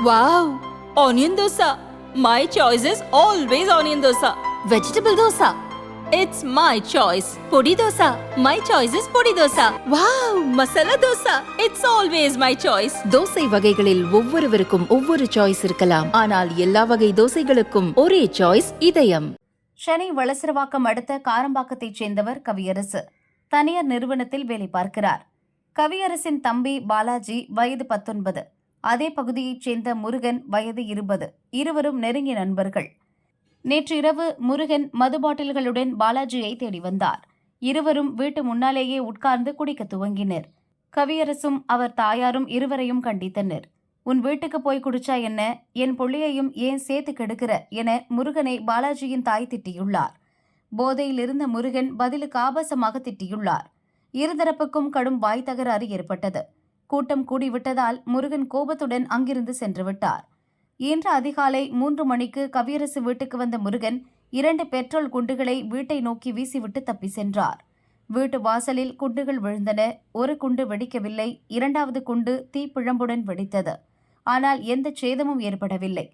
Wow! Onion dosa. My choice is always onion dosa. Vegetable dosa. It's my choice. Podi dosa. My choice is podi dosa. Wow! Masala dosa. It's always my choice. Dosa வகைகளில் ஒவ்வொருவருக்கும் ஒவ்வொரு choice இருக்கலாம் ஆனால் எல்லா வகை தோசைகளுக்கும் ஒரே choice இதயம் சென்னை வளசரவாக்கம் அடுத்த காரம்பாக்கத்தைச் சேர்ந்தவர் கவியரசு தனியார் நிறுவனத்தில் வேலை பார்க்கிறார் கவியரசின் தம்பி பாலாஜி வயது பத்தொன்பது அதே பகுதியைச் சேர்ந்த முருகன் வயது இருபது. இருவரும் நெருங்கிய நண்பர்கள். நேற்று இரவு முருகன் மது பாட்டில்களுடன் பாலாஜியை தேடி வந்தார். இருவரும் வீட்டு முன்னாலேயே உட்கார்ந்து குடிக்க துவங்கினர். கவியரசும் அவர் தாயாரும் இருவரையும் கண்டித்தனர். உன் வீட்டுக்கு போய் குடிச்சா என்ன? என் புள்ளியையும் ஏன் சேர்த்து கெடுக்கிற? என முருகனை பாலாஜியின் தாய் திட்டியுள்ளார். போதையில் இருந்த முருகன் பதிலுக்கு ஆபாசமாக திட்டியுள்ளார். இருதரப்புக்கும் கடும் வாய் தகராறு ஏற்பட்டது. கூட்டம் கூடிவிட்டதால் முருகன் கோபத்துடன் அங்கிருந்து சென்று விட்டார். இன்று அதிகாலை மூன்று மணிக்கு கவியரசு வீட்டுக்கு வந்த முருகன் இரண்டு பெட்ரோல் குண்டுகளை வீட்டை நோக்கி வீசிவிட்டு தப்பி சென்றார். வீட்டு வாசலில் குண்டுகள் விழுந்தன. ஒரு குண்டு வெடிக்கவில்லை. இரண்டாவது குண்டு தீப்பிழம்புடன் வெடித்தது. ஆனால் எந்த சேதமும் ஏற்படவில்லை.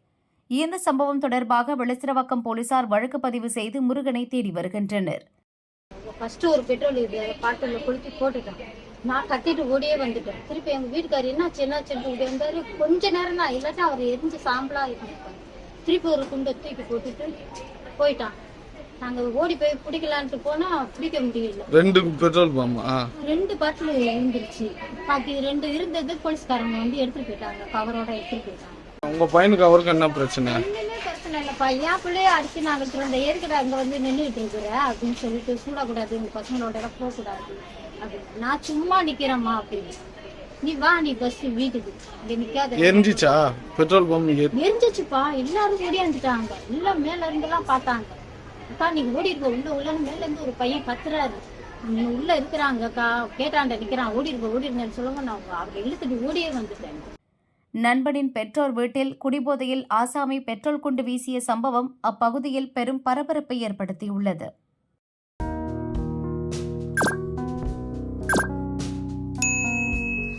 இந்த சம்பவம் தொடர்பாக வெளசிரவாக்கம் போலீசார் வழக்கு பதிவு செய்து முருகனை தேடி வருகின்றனர். ஃபர்ஸ்ட் ஒரு பெட்ரோல் பாட்டில் கொளுத்தி போட்டுட்டான் நான் கத்திட்டு ஓடியே வந்துட்டேன். திருப்பி எங்க வீட்டுக்காரர் என்னாச்சு என்னாச்சுன்னு ஓடி வந்தாரு. கொஞ்ச நேரம் தான் இல்லாட்டி அவர் எரிஞ்சு சாம்பலா இருந்திருப்பாரு திருப்பி ஒரு குண்டை தூக்கி போட்டுட்டு போயிட்டான். நாங்க ஓடி போய் பிடிக்கலான்ட்டு போனா பிடிக்க முடியல. ரெண்டு பெட்ரோல் ரெண்டு பாட்டில் இருந்துருச்சு பாக்கி ரெண்டு இருந்தது போலீஸ்காரங்க வந்து எடுத்துட்டு போயிட்டாங்க. கவரோட எடுத்துட்டு போயிட்டாங்க. உங்க பையனுக்கு அவருக்கு என்ன பிரச்சனை? ஒண்ணுமே பிரச்சனை பிள்ளைய அடிச்சு நாங்க இருந்த ஏற்கனவே அங்க வந்து நின்றுட்டு இருக்கிற அப்படின்னு சொல்லிட்டு சூடக்கூடாது. உங்க பசங்களோட போகக்கூடாது. அப்படின்னு நான் சும்மா நிக்கிறேம்மா அப்படின்னு. நீ வா நீ பஸ் வீட்டுக்கு. இங்க நிக்காத. எரிஞ்சிச்சா? பெட்ரோல் பம்ப் எரிஞ்சிச்சுப்பா. எல்லாரும் ஓடியாந்துட்டாங்க எல்லாம் மேல இருந்து எல்லாம் பார்த்தாங்க. அக்கா நீங்க ஓடி இருக்க உள்ள உள்ளன்னு மேல இருந்து ஒரு பையன் கத்துறாரு. நீ உள்ள இருக்கிறாங்க அக்கா. கேட்டாண்ட நிக்கிறான். ஓடி இருக்க ஓடி இருங்கன்னு சொல்லுங்க. நான் அவங்க இழுத்துட்டு ஓடியே வந்துட்டேன். நண்பனின் பெற்றோர் வீட்டில் குடிபோதையில் ஆசாமி பெட்ரோல் குண்டு வீசிய சம்பவம் அப்பகுதியில் பெரும் பரபரப்பை ஏற்படுத்தியுள்ளது.